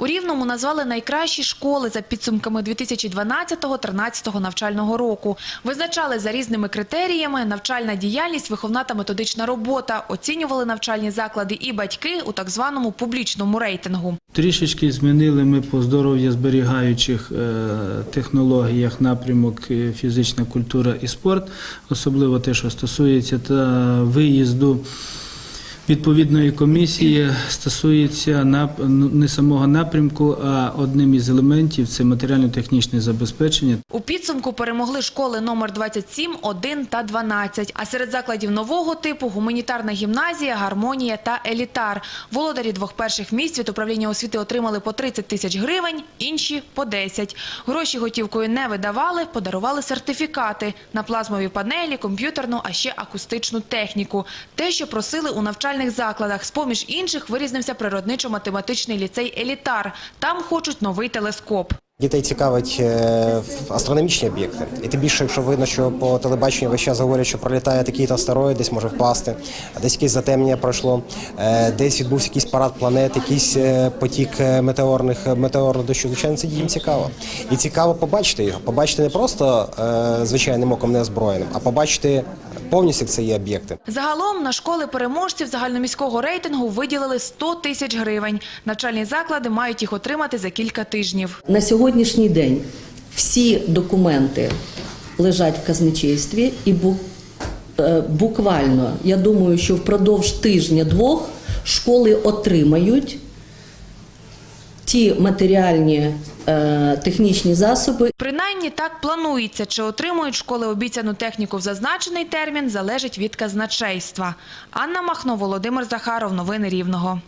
У Рівному назвали найкращі школи за підсумками 2012-13 навчального року. Визначали за різними критеріями навчальна діяльність, виховна та методична робота. Оцінювали навчальні заклади і батьки у так званому публічному рейтингу. Трішечки змінили ми по здоров'я зберігаючих е, технологіях напрямок е, фізична культура і спорт, особливо те, що стосується та виїзду відповідної комісії, стосується ну, не самого напрямку, а одним із елементів це матеріально-технічне забезпечення. У підсумку перемогли школи номер 27, 1 та 12. А серед закладів нового типу – гуманітарна гімназія, гармонія та елітар. Володарі двох перших місць від управління освіти отримали по 30 тисяч гривень, інші – по 10. Гроші готівкою не видавали, подарували сертифікати на плазмові панелі, комп'ютерну, а ще акустичну техніку. Те, що просили у навчальних закладах. З-поміж інших вирізнився природничо-математичний ліцей «Елітар». Там хочуть новий телескоп. Дітей цікавить е, астрономічні об'єкти. І тим більше, якщо видно, що по телебаченню весь час говорять, що пролітає такий-то астероїд, десь може впасти, десь якесь затемнення пройшло, е, десь відбувся якийсь парад планет, якийсь е, потік метеорних метеорного дощу. Звичайно, це їм цікаво. І цікаво побачити його. Побачити не просто звичайним оком неозброєним, а побачити повністю це є об'єкти. Загалом на школи переможців загальноміського рейтингу виділили 100 тисяч гривень. Навчальні заклади мають їх отримати за кілька тижнів. На сьогоднішній день всі документи лежать в казначействі і е, буквально, я думаю, що впродовж тижня-двох школи отримають ті матеріальні технічні засоби, Принаймні так планується, чи отримують школи обіцяну техніку в зазначений термін, залежить від казначейства. Анна Махно, Володимир Захаров. Новини Рівного.